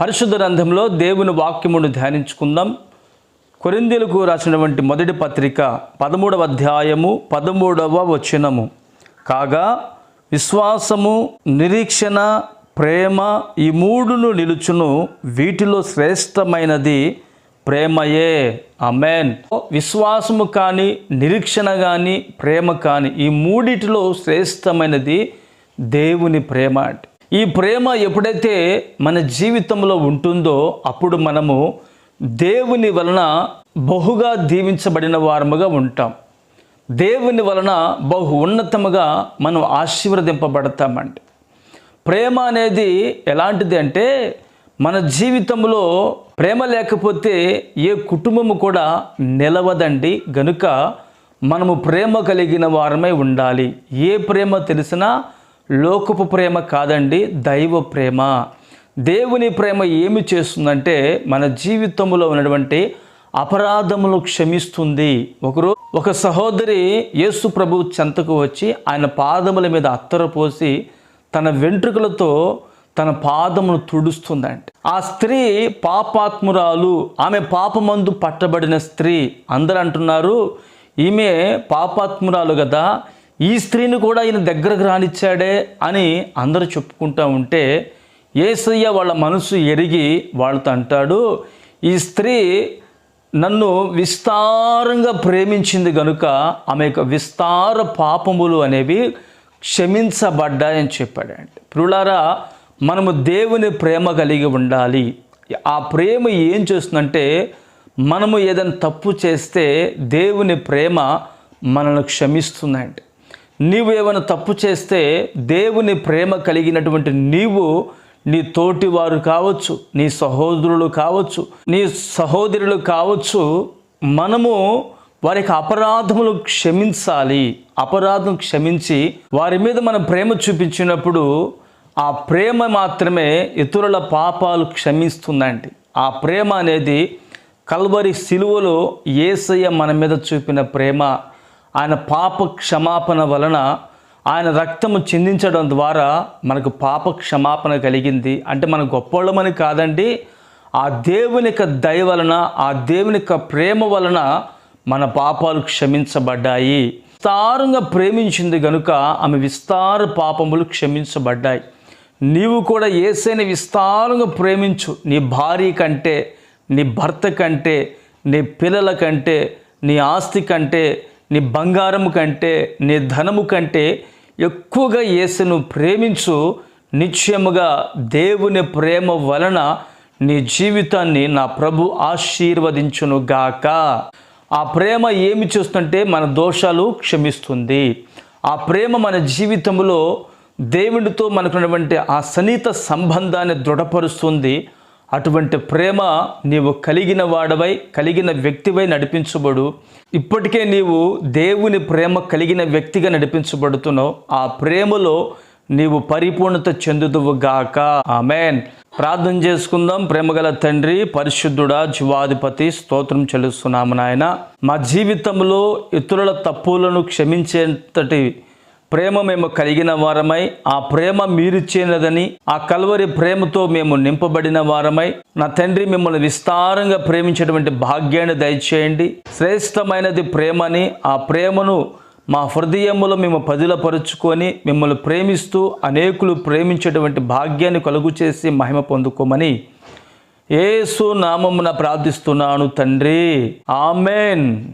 పరిశుద్ధ గ్రంథంలో దేవుని వాక్యమును ధ్యానించుకుందాం. కొరిందీలకు రాసినటువంటి మొదటి పత్రిక పదమూడవ అధ్యాయము పదమూడవ వచనము. కాగా విశ్వాసము నిరీక్షణ ప్రేమ ఈ మూడును నిలుచును వీటిలో శ్రేష్టమైనది ప్రేమయే. అమెన్ విశ్వాసము కానీ నిరీక్షణ కానీ ప్రేమ కానీ ఈ మూడిటిలో శ్రేష్టమైనది దేవుని ప్రేమ అంటే. ఈ ప్రేమ ఎప్పుడైతే మన జీవితంలో ఉంటుందో అప్పుడు మనము దేవుని వలన బహుగా దీవించబడిన వారముగా ఉంటాం. దేవుని వలన బహు ఉన్నతముగా మనం ఆశీర్వదింపబడతామండి. ప్రేమ అనేది ఎలాంటిది అంటే మన జీవితంలో ప్రేమ లేకపోతే ఏ కుటుంబము కూడా నిలవదండి. గనుక మనము ప్రేమ కలిగిన వారమై ఉండాలి. ఏ ప్రేమ తెలిసినా లోకపు ప్రేమ కాదండి దైవ ప్రేమ. దేవుని ప్రేమ ఏమి చేస్తుందంటే మన జీవితంలో ఉన్నటువంటి అపరాధములు క్షమిస్తుంది. ఒకరు ఒక సహోదరి యేసు ప్రభు చెంతకు వచ్చి ఆయన పాదముల మీద అత్తరపోసి తన వెంట్రుకలతో తన పాదమును తుడుస్తుందంట. ఆ స్త్రీ పాపాత్మురాలు ఆమె పాపమందు పట్టబడిన స్త్రీ. అందరూ అంటున్నారు ఈమె పాపాత్మురాలు కదా ఈ స్త్రీని కూడా ఈయన దగ్గరకు రానిచ్చాడే అని అందరూ చెప్పుకుంటూ ఉంటే ఏసయ్య వాళ్ళ మనసు ఎరిగి వాళ్ళతో అంటాడు ఈ స్త్రీ నన్ను విస్తారంగా ప్రేమించింది గనుక ఆమె యొక్క విస్తార పాపములు అనేవి క్షమించబడ్డాయని చెప్పాడండి ప్రులారా మనము దేవుని ప్రేమ కలిగి ఉండాలి. ఆ ప్రేమ ఏం చేస్తుందంటే మనము ఏదైనా తప్పు చేస్తే దేవుని ప్రేమ మనల్ని క్షమిస్తుందండి నీవు ఏమైనా తప్పు చేస్తే దేవుని ప్రేమ కలిగినటువంటి నీవు నీ తోటి వారు కావచ్చు నీ సహోదరులు కావచ్చు నీ సహోదరులు కావచ్చు మనము వారికి అపరాధములు క్షమించాలి. అపరాధం క్షమించి వారి మీద మన ప్రేమ చూపించినప్పుడు ఆ ప్రేమ మాత్రమే ఇతరుల పాపాలు క్షమిస్తుందండి. ఆ ప్రేమ అనేది కల్వరి సిలువలో ఏసయ్య మన మీద చూపిన ప్రేమ. ఆయన పాప క్షమాపణ వలన ఆయన రక్తము చిందించడం ద్వారా మనకు పాప క్షమాపణ కలిగింది. అంటే మన గొప్పోళ్ళమని కాదండి ఆ దేవుని యొక్క దయ వలన ఆ దేవుని యొక్క ప్రేమ వలన మన పాపాలు క్షమించబడ్డాయి. విస్తారంగా ప్రేమించింది గనుక ఆమె విస్తార పాపములు క్షమించబడ్డాయి. నీవు కూడా ఏసైని విస్తారంగా ప్రేమించు. నీ భార్య కంటే నీ భర్త కంటే నీ పిల్లల కంటే నీ ఆస్తి కంటే నీ బంగారము కంటే నీ ధనము కంటే ఎక్కువగా యేసును ప్రేమించు. నిశ్చయముగా దేవుని ప్రేమ వలన నీ జీవితాన్ని నా ప్రభు ఆశీర్వదించును గాక. ఆ ప్రేమ ఏమి చేస్తుంటే మన దోషాలు క్షమిస్తుంది. ఆ ప్రేమ మన జీవితంలో దేవునితో మనకున్నటువంటి ఆ సన్నిహిత సంబంధాన్ని దృఢపరుస్తుంది. అటువంటి ప్రేమ నీవు కలిగిన వాడవై కలిగిన వ్యక్తివై నడిపించబడు. ఇప్పటికే నీవు దేవుని ప్రేమ కలిగిన వ్యక్తిగా నడిపించబడుతున్నావు. ఆ ప్రేమలో నీవు పరిపూర్ణత చెందుదువు గాక. ఆమెన్. ప్రార్థన చేసుకుందాం. ప్రేమగల తండ్రి పరిశుద్ధుడా జీవాధిపతి స్తోత్రం చెల్లిస్తున్నాము నాయన. మా జీవితంలో ఇతరుల తప్పులను క్షమించేంతటి ప్రేమ మేము కలిగిన వారమై ఆ ప్రేమ మీరిచ్చినదని ఆ కలువరి ప్రేమతో మేము నింపబడిన వారమై నా తండ్రి మిమ్మల్ని విస్తారంగా ప్రేమించేటువంటి భాగ్యాన్ని దయచేయండి. శ్రేష్టమైనది ప్రేమని ఆ ప్రేమను మా హృదయములో మేము పదిలపరుచుకొని మిమ్మల్ని ప్రేమిస్తూ అనేకులు ప్రేమించేటువంటి భాగ్యాన్ని కలుగు చేసి మహిమ పొందుకోమని ఏసు నామమున ప్రార్థిస్తున్నాను తండ్రి. ఆమెన్.